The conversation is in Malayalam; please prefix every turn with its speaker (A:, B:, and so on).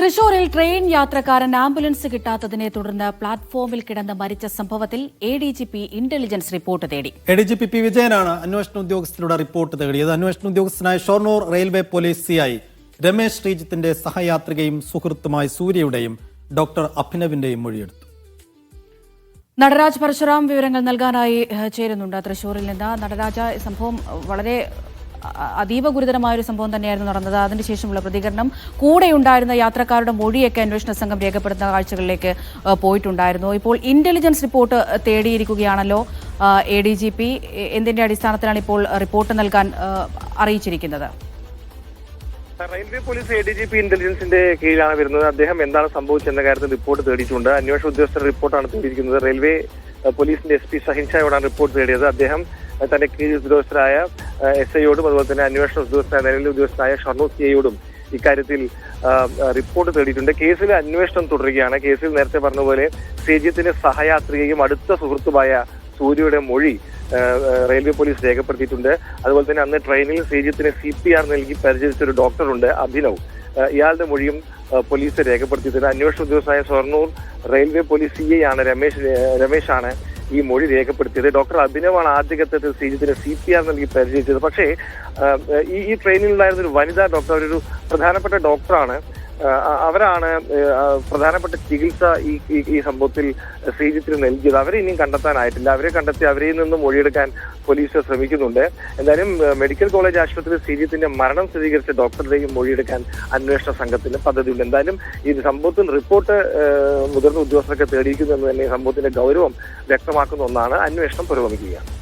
A: തൃശൂരിൽ ട്രെയിൻ യാത്രക്കാരൻ ആംബുലൻസ് കിട്ടാത്തതിനെ തുടർന്ന് പ്ലാറ്റ്ഫോമിൽ കിടന്ന് മരിച്ച സംഭവത്തിൽ A D G P intelligence report തേടി.
B: A D G P P വിജയനാണ് അന്വേഷണ ഉദ്യോഗസ്ഥരുടെ റിപ്പോർട്ട് തേടിയത്. അന്വേഷണ ഉദ്യോഗസ്ഥനായ Shoranur railway police CI Ramesh ശ്രീജിത്തിന്റെ സഹയാത്രികയും സുഹൃത്തുമായ സൂര്യയുടെയും ഡോക്ടർ അഭിനവിന്റെയും മൊഴിയെടുത്തു.
A: നടരാജ് പരശുറാം വിവരങ്ങൾ നൽകാനായി ചേരുന്നുണ്ട് തൃശൂരിൽ നിന്ന്. നടരാജ സംഭവം വളരെ അതീവ ഗുരുതരമായ ഒരു സംഭവം തന്നെയായിരുന്നു നടന്നത്. അതിനുശേഷമുള്ള പ്രതികരണം കൂടെ ഉണ്ടായിരുന്ന യാത്രക്കാരുടെ മൊഴിയൊക്കെ അന്വേഷണ സംഘം രേഖപ്പെടുത്തുന്ന കാഴ്ചകളിലേക്ക് പോയിട്ടുണ്ടായിരുന്നു. ഇപ്പോൾ ഇന്റലിജൻസ് റിപ്പോർട്ട് തേടിയിരിക്കുകയാണല്ലോ എ ഡി ജി പി എന്തിന്റെ അടിസ്ഥാനത്തിലാണ് ഇപ്പോൾ റിപ്പോർട്ട് നൽകാൻ അറിയിച്ചിരിക്കുന്നത്?
C: Railway police A D G P ഇന്റലിജൻസിന്റെ കീഴിലാണ് വരുന്നത്. അദ്ദേഹം എന്താണ് സംഭവിച്ചെന്ന കാര്യത്തിൽ റിപ്പോർട്ട് തേടിയിട്ടുണ്ട്. അന്വേഷണ ഉദ്യോഗസ്ഥരുടെ റിപ്പോർട്ടാണ് തേടിയിരിക്കുന്നത്. റെയിൽവേ പോലീസിന്റെ എസ് പി സഹിൻഷായോടാണ് റിപ്പോർട്ട് തേടിയത്. അദ്ദേഹം തന്റെ കീഴ് ഉദ്യോഗസ്ഥരായ എസ് ഐയോടും അതുപോലെ തന്നെ അന്വേഷണ ഉദ്യോഗസ്ഥ നിലവിലെ ഉദ്യോഗസ്ഥനായ ഷർണൂർ സിയോടും ഇക്കാര്യത്തിൽ റിപ്പോർട്ട് തേടിയിട്ടുണ്ട്. കേസിൽ അന്വേഷണം തുടരുകയാണ്. കേസിൽ നേരത്തെ പറഞ്ഞ പോലെ ശ്രീജിത്തിന്റെ സഹയാത്രികയും അടുത്ത സുഹൃത്തുമായ സൂര്യയുടെ മൊഴി റെയിൽവേ പോലീസ് രേഖപ്പെടുത്തിയിട്ടുണ്ട്. അതുപോലെ തന്നെ അന്ന് ട്രെയിനിൽ ശ്രീജിത്തിന് സി പി ആർ നൽകി പരിചരിച്ച ഒരു ഡോക്ടറുണ്ട് അഭിനവ്. ഇയാളുടെ മൊഴിയും പോലീസ് രേഖപ്പെടുത്തിയിട്ടുണ്ട്. അന്വേഷണ ഉദ്യോഗസ്ഥനായ Shoranur railway police C I ആണ് രമേശ് രമേശാണ്. ഈ മൊഴി രേഖപ്പെടുത്തിയത്. ഡോക്ടർ അഭിനവാണ് ആദ്യഘട്ടത്തിൽ ശ്രീജിത്തിന് സി പി ആർ നൽകി പരിചയിച്ചത്. പക്ഷേ ഈ ട്രെയിനിൽ ട്രെയിനിലുണ്ടായിരുന്ന ഒരു വനിതാ ഡോക്ടർ അവരൊരു പ്രധാനപ്പെട്ട ഡോക്ടറാണ്. അവരാണ് പ്രധാനപ്പെട്ട ചികിത്സ ഈ ഈ- സംഭവത്തിൽ ശ്രീജിത്തിന് നൽകിയത്. അവരെ ഇനിയും കണ്ടെത്താനായിട്ടില്ല. അവരെ കണ്ടെത്തി അവരിൽ നിന്നും മൊഴിയെടുക്കാൻ പോലീസ് ശ്രമിക്കുന്നുണ്ട്. എന്തായാലും മെഡിക്കൽ കോളേജ് ആശുപത്രിയിൽ ശ്രീജിത്തിന്റെ മരണം സ്ഥിരീകരിച്ച ഡോക്ടറുടെയും മൊഴിയെടുക്കാൻ അന്വേഷണ സംഘത്തിന് പദ്ധതിയുണ്ട്. എന്തായാലും ഈ സംഭവത്തിൽ റിപ്പോർട്ട് മുതിർന്ന ഉദ്യോഗസ്ഥരൊക്കെ തേടിയിരിക്കുന്നു എന്ന് തന്നെ സംഭവത്തിന്റെ ഗൗരവം വ്യക്തമാക്കുന്ന ഒന്നാണ്. അന്വേഷണം പുരോഗമിക്കുകയാണ്.